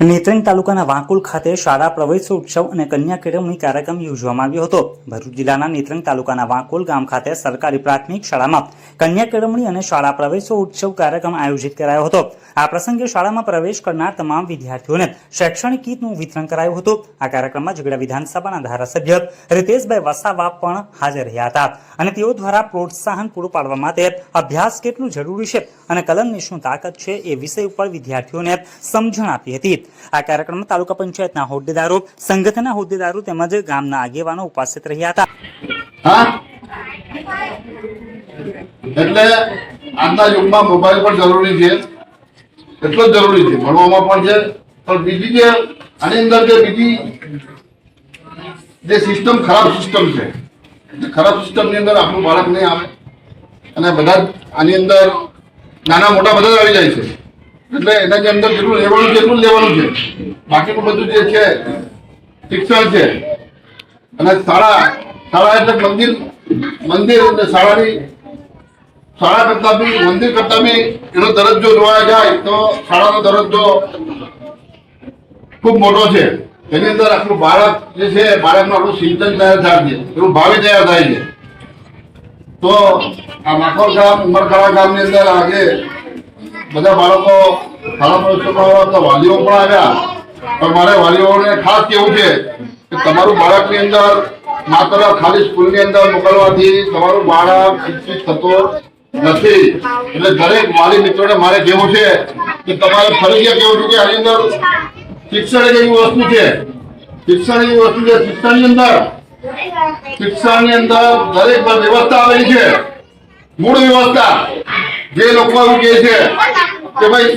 નેત્રંગ તાલુકાના વાંકુલ ખાતે શાળા પ્રવેશોત્સવ અને કન્યા કેળવણી કાર્યક્રમ યોજવામાં આવ્યો હતો. ભરૂચ જિલ્લાના નેત્રંગ તાલુકાના વાંકુલ ગામ ખાતે સરકારી પ્રાથમિક શાળામાં કન્યા કેળવણી અને શાળા પ્રવેશોત્સવ કાર્યક્રમ આયોજિત કરાયો હતો. આ પ્રસંગે શાળામાં પ્રવેશ કરનાર તમામ વિદ્યાર્થીઓને શૈક્ષણિક કીટનું વિતરણ કરાયું હતું. આ કાર્યક્રમમાં ઝઘડા વિધાનસભાના ધારાસભ્ય રીતેશભાઈ વસાવા પણ હાજર રહ્યા હતા અને તેઓ દ્વારા પ્રોત્સાહન પૂરું પાડવા માટે અભ્યાસ કેટલું જરૂરી છે અને કલમની શું તાકાત છે એ વિષય ઉપર વિદ્યાર્થીઓને સમજણ આપી હતી. આ કાર્યક્રમમાં તાલુકા પંચાયતના હોદ્દેદારો, સંગઠનના હોદ્દેદારો તેમજ ગામના આગેવાનો ઉપસ્થિત રહ્યા હતા. એટલે આજના યુગમાં મોબાઈલ પણ જરૂરી છે. એટલો જ જરૂરી છે. ભણવામાં પણ છે, પણ બીજી જે, આની અંદર જે બીજી જે સિસ્ટમ, ખરાબ સિસ્ટમ છે. ખરાબ ખરાબ સિસ્ટમની અંદર આપણું બાળક નહીં આવે. અને બધા આની અંદર નાના મોટા બધા આવી જાય છે. એટલે એના અંદર જેટલું લેવાનું છે, એટલું લેવાનું છે. બાકીનું બધું જે છે, શિક્ષણ છે. અને શાળા શાળા એટલે મંદિર મંદિર અને શાળાની, શાળા કરતા બી, મંદિર કરતા બી એનો દરજ્જો જોવા જાય તો શાળાનો દરજ્જો ખૂબ મોટો છે. એની અંદર આપણું ભારત જે છે ભારતનું આપણું સિંચન તૈયાર થાય છે. એનું ભાવિ તૈયાર થાય છે. તો આ માખોલ ગામ ઉમરખાડા ગામની અંદર આજે બધા બાળકો શાળા પ્રવેશોત્સવમાં તો વાલીઓ પણ આવ્યા. પણ મારે વાલીઓને ખાસ કેવું છે કે તમારું બાળકની અંદર માત્ર ખાલી સ્કૂલની અંદર મોકલવાથી તમારું બાળક શિક્ષિત થતો નથી. એટલે દરેક વાલી મિત્રોને મારે કહેવું છે કે તમારે ફરજિયાત કેવું છું કે આની અંદર શિક્ષણ એક એવી વસ્તુ છે. શિક્ષણ એવી વસ્તુ છે, શિક્ષણની અંદર શિક્ષણની અંદર દરેક વ્યવસ્થા આવેલી છે. મૂળ વ્યવસ્થા. જે લોકો એવું કહે છે કે ભાઈ,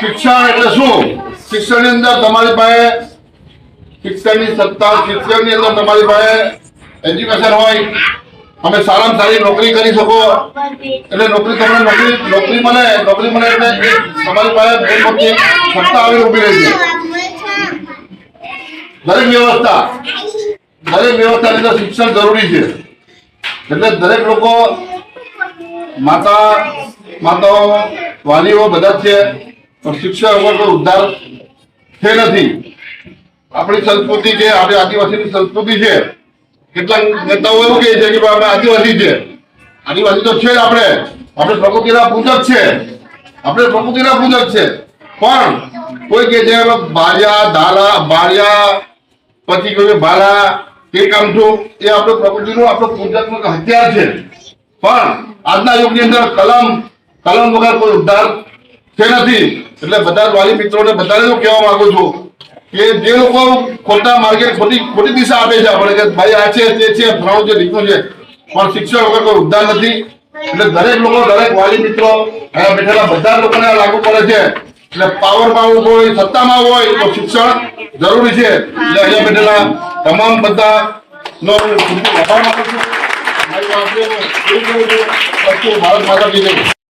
શિક્ષણ એટલે શું? શિક્ષણની અંદર તમારી પાસે શિક્ષણની સત્તા, શિક્ષણની અંદર તમારી પાસે એજ્યુકેશન હોય, તમે સારામાં સારી નોકરી કરી શકો. એટલે નોકરી તમને નોકરી નોકરી મળે નોકરી મળે એટલે તમારી પાસે બહુ મોટી સત્તા આવી ઊભી રહી છે. દરેક વ્યવસ્થા, દરેક વ્યવસ્થાની અંદર શિક્ષણ જરૂરી છે. એટલે દરેક લોકો માતા, માતાઓ વાલીઓ બધા છે પણ શિક્ષણ વગર ઉદ્ધાર છે નથી. આપણી સંસ્કૃતિ છે આપણી આદિવાસીની સંસ્કૃતિ છે, કેટલાક નેતાઓ એવું કહે છે કે આપણે આદિવાસી છે. આદિવાસી તો છે જ આપણે. આપણે પ્રકૃતિના પૂજક છે. આપણે પ્રકૃતિના પૂજક છે. પણ કોઈ કે છે બારિયા ધારા બારિયા પછી કોઈ ભાલા કામ છું, એ આપણો પ્રકૃતિનું આપણો પૂજકનું હથિયાર છે. પણ આજના યુગની અંદર કલમ કલમ વગર કોઈ ઉદ્ધાર છે નથી. એટલે બધા વાલી મિત્રોને બધાને હું કહેવા માંગુ છું કે જે લોકો ખોટા માર્ગે ખોટી ખોટી દિશા આપે છે આપણે કે ભાઈ આ છે, તે છે, ફલાણું છે ઢીકણું છે. પણ શિક્ષણ વગર કોઈ ઉદ્ધાર નથી. એટલે દરેક લોકો, દરેક વાલી મિત્રો અહીંયા બેઠેલા બધા લોકોને લાગુ પડે છે. એટલે પાવરમાં આવવું હોય, સત્તામાં હોય, તો શિક્ષણ જરૂરી છે. એટલે અહીંયા બેઠેલા તમામ બધા નો આભાર માનું છું. ભારત માતા કી જય.